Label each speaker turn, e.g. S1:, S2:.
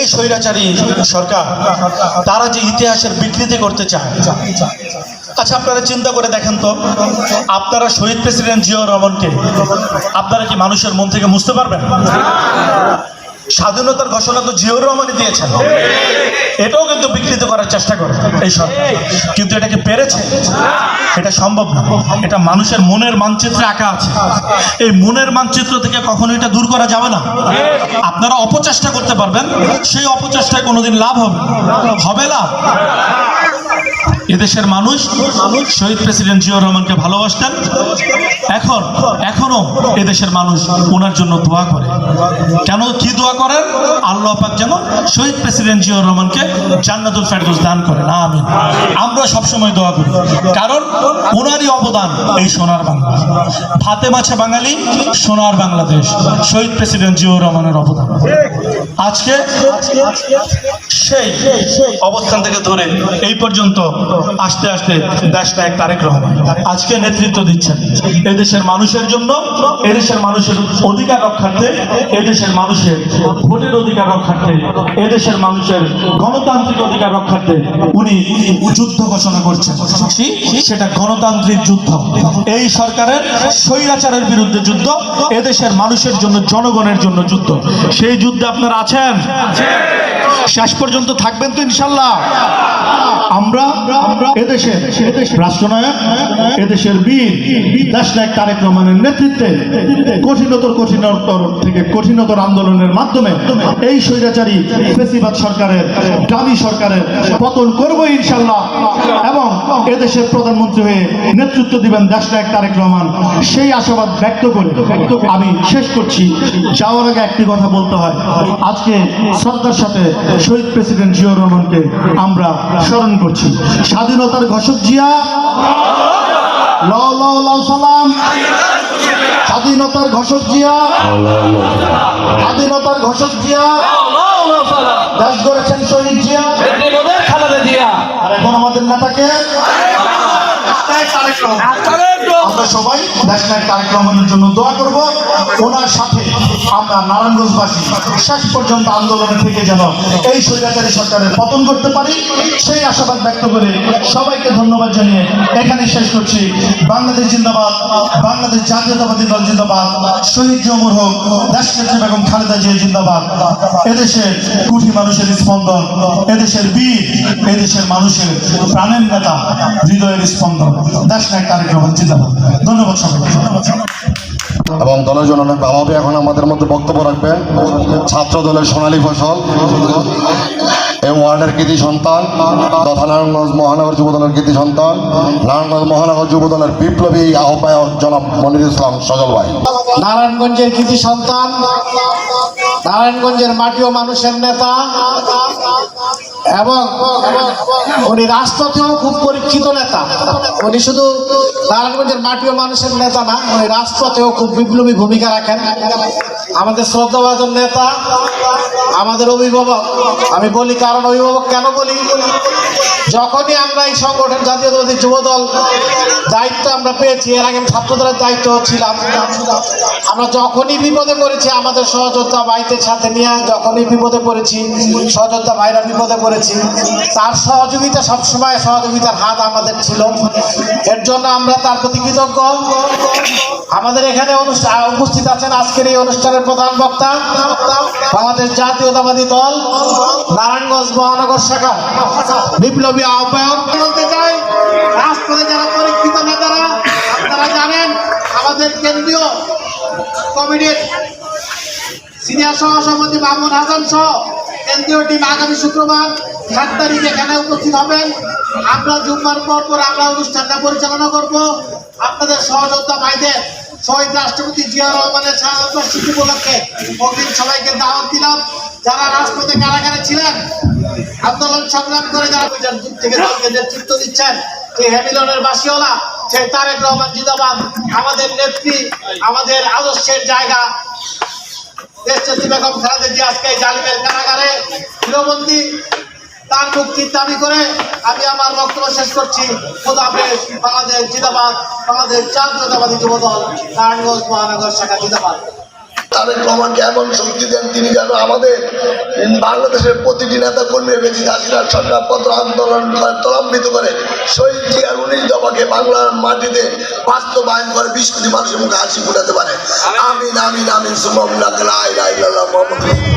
S1: এই স্বৈরাচারী সরকার, তারা যে ইতিহাসের বিকৃতি করতে চায়। আচ্ছা আপনারা চিন্তা করে দেখেন তো, আপনারা শহীদ প্রেসিডেন্ট জিয়াউর রহমানকে, আপনারা কি মানুষের মন থেকে মুছতে পারবেন? স্বাধীনতার ঘোষণা তো জিয়র রহমানই দিয়েছেন। এটাও কিন্তু বিকৃত করার চেষ্টা করে এই সরকার। কিন্তু এটাকে পেরেছে? এটা সম্ভব না। এটা মানুষের মনের মানচিত্রে আঁকা আছে। এই মনের মানচিত্র থেকে কখনো এটা দূর করা যাবে না। আপনারা অপচেষ্টা করতে পারবেন। সেই অপচেষ্টায় কোনোদিন লাভ হবে। হবে লাভ? এদেশের মানুষ শহীদ প্রেসিডেন্ট জিয়াউর রহমানকে ভালোবাসতেন। এখন, এখনও এদেশের মানুষ ওনার জন্য দোয়া করে। কেন কি দোয়া করেন? আল্লাহ পাক যেন শহীদ প্রেসিডেন্ট জিয়াউর রহমানকে জান্নাতুল ফেরদৌস দান করে না আমি আমরা সবসময় দোয়া করি। কারণ ওনারই অবদান এই সোনার বাংলা। ভাতে মাছে বাঙালি, সোনার বাংলাদেশ। শহীদ প্রেসিডেন্ট জিয়াউর রহমানের অবদান। আজকে সেই অবস্থান থেকে ধরে এই পর্যন্ত আস্তে আস্তে দেশ নায়ক তারেক রহমান আজকে নেতৃত্ব দিচ্ছেন। এদেশের মানুষের জন্য এদেশের মানুষের অধিকার রক্ষার্থে এদেশের মানুষের ভোটের অধিকার রক্ষার্থে এদেশের মানুষের গণতান্ত্রিক অধিকার রক্ষার্থে উনি যুদ্ধ ঘোষণা করছেন। সেটা গণতান্ত্রিক যুদ্ধ। এই সরকারের স্বৈরাচারের বিরুদ্ধে যুদ্ধ এদেশের মানুষের জন্য জনগণের জন্য যুদ্ধ। সেই যুদ্ধে আপনারা আছেন? শেষ পর্যন্ত থাকবেন তো ইনশাল্লাহ। আমরা এদেশের রাষ্ট্রনায়ক, এদেশের বীর তারেক রহমানের নেতৃত্বে কঠিনতর কঠিনতর থেকে কঠিনতর আন্দোলনের মাধ্যমে এই স্বৈরাচারী ফেসিবাদ সরকারের দাবি সরকারের পতন করব ইনশাল্লাহ এবং এদেশের প্রধানমন্ত্রী হয়ে নেতৃত্ব দিবেন দেশনায়ক তারেক রহমান। সেই আশাবাদ ব্যক্ত করে আমি শেষ করছি। যাওয়ার আগে একটি কথা বলতে হয়। আজকে শ্রদ্ধার সাথে শহীদ প্রেসিডেন্ট জিয়াউর রহমানকে আমরা স্মরণ করছি। স্বাধীনতার ঘোষক জিয়া। ল ল ল সালাম। স্বাধীনতার ঘোষক জিয়া। স্বাধীনতার ঘোষক জিয়া। দেশ গড়েছেন শহীদ জিয়া। আর এখন আমাদের নেতাকে আমরা সবাই তারেক রহমানের জন্য দোয়া করব। ওনার সাথে আমরা নারায়ণগঞ্জবাসী শেষ পর্যন্ত আন্দোলনে থেকে যেন এই স্বৈরাচারী সরকারের পতন করতে পারি সেই আশাবাদ ব্যক্ত করে সবাইকে ধন্যবাদ জানিয়ে এখানে শেষ করছি। বাংলাদেশ জিন্দাবাদ বাংলাদেশ জাতীয়তাবাদী দল জিন্দাবাদ শহীদ জমুর হোক দেশনেত্রী বেগম খালেদা জিয়া জিন্দাবাদ। এদেশের কুঠি মানুষের স্পন্দন এদেশের বীর এদেশের মানুষের প্রাণের নেতা হৃদয়ের স্পন্দন। দেশ জিন্দাবাদ ধন্যবাদ ধন্যবাদ
S2: এবং দলের জন্য অনেক ভালোভাবে এখন আমাদের মধ্যে বক্তব্য রাখবেন। ছাত্র দলের সোনালী ফসল এই ওয়ার্ডের কৃতি সন্তান তথা নারায়ণগঞ্জ মহানগর যুব দলের কৃতি সন্তান নারায়ণগঞ্জ মহানগর যুব দলের বিপ্লবী আহ্বায়ক জনাব মনির ইসলাম সজল ভাই।
S3: নারায়ণগঞ্জের কৃতি সন্তান নারায়ণগঞ্জের মাটি ও মানুষের নেতা এবং উনি রাজপথেও খুব পরীক্ষিত নেতা। উনি শুধু নারায়ণগঞ্জের মাটি ও মানুষের নেতা না, উনি রাজপথেও খুব বিপ্লবী ভূমিকা রাখেন। আমাদের শ্রদ্ধাভাজন নেতা, আমাদের অভিভাবক। আমি বলি, কারণ অভিভাবক কেন বলি? যখনই আমরা এই সংগঠন জাতীয়তাবাদী যুব দল দায়িত্ব আমরা পেয়েছি, এর আগে আমি ছাত্র দলের দায়িত্ব ছিলাম। আমরা যখনই বিপদে পড়েছি, আমাদের সহযোদ্ধা ভাইদের সাথে নিয়ে যখনই বিপদে পড়েছি, সহযোদ্ধা ভাইরা বিপদে পড়েছি, তার সহযোগিতা সবসময় সহযোগিতার হাত আমাদের ছিল। এর জন্য আমরা তার প্রতি কৃতজ্ঞ। আমাদের এখানে অনুষ্ঠান উপস্থিত আছেন আজকের এই অনুষ্ঠানের প্রধান বক্তা বাংলাদেশ জাতীয়তাবাদী দল, নারায়ণগঞ্জ মহানগর শাখা, বিপ্লবী আহ্বায়ক বলতে চাই, রাজপথে যারা পরীক্ষিত নেতারা আপনারা জানেন, আমাদের কেন্দ্রীয় কমিটির সিনিয়র সহসভাপতি মাহমুদ হাসান সহ কেন্দ্রীয় টিম আগামী শুক্রবার সাত তারিখ এখানে উপস্থিত হবেন। আমরা জুম্মার পর পর আমরা অনুষ্ঠানটা পরিচালনা করব। আপনাদের সহযোদ্ধা ভাইদের, শহীদ রাষ্ট্রপতি জিয়া রহমানের স্বাস্থ্য উপলক্ষে অগ্রিম সবাইকে দাওয়াত দিলাম। যারা রাষ্ট্রপতি কারাগারে ছিলেন আন্দোলন সংগ্রাম করে যুগ থেকে দলকে নেতৃত্ব দিচ্ছেন, সেই হ্যামিলনের বাসিওয়ালা সেই তারেক রহমান জিন্দাবাদ, আমাদের নেত্রী, আমাদের আদর্শের জায়গা। দেশচন্দ্রী বেগম খালেদা জিয়া আজকে জালিমের কারাগারে গৃহবন্দী তার মুক্তির দাবি করে আমি আমার বক্তব্য শেষ করছি। খোদা হাফেজ, বাংলাদেশ জিন্দাবাদ, বাংলাদেশ জাতীয়তাবাদী যুব দল নারায়ণগঞ্জ মহানগর শাখা জিন্দাবাদ।
S4: তারেক রহমানকে এমন শক্তি দেন তিনি যেন আমাদের বাংলাদেশের প্রতিটি নেতা কর্মী বেশি হাসিনার সরকার পত্র আন্দোলন ত্বরান্বিত করে। শহীদ জিয়ার উনিশ দফাকে বাংলার মাটিতে বাস্তবায়ন করে বিশ কোটি মানুষের মুখে হাসি ফুটাতে পারে। আমিন। আমিন আমিন সুমাম মোহাম্মদ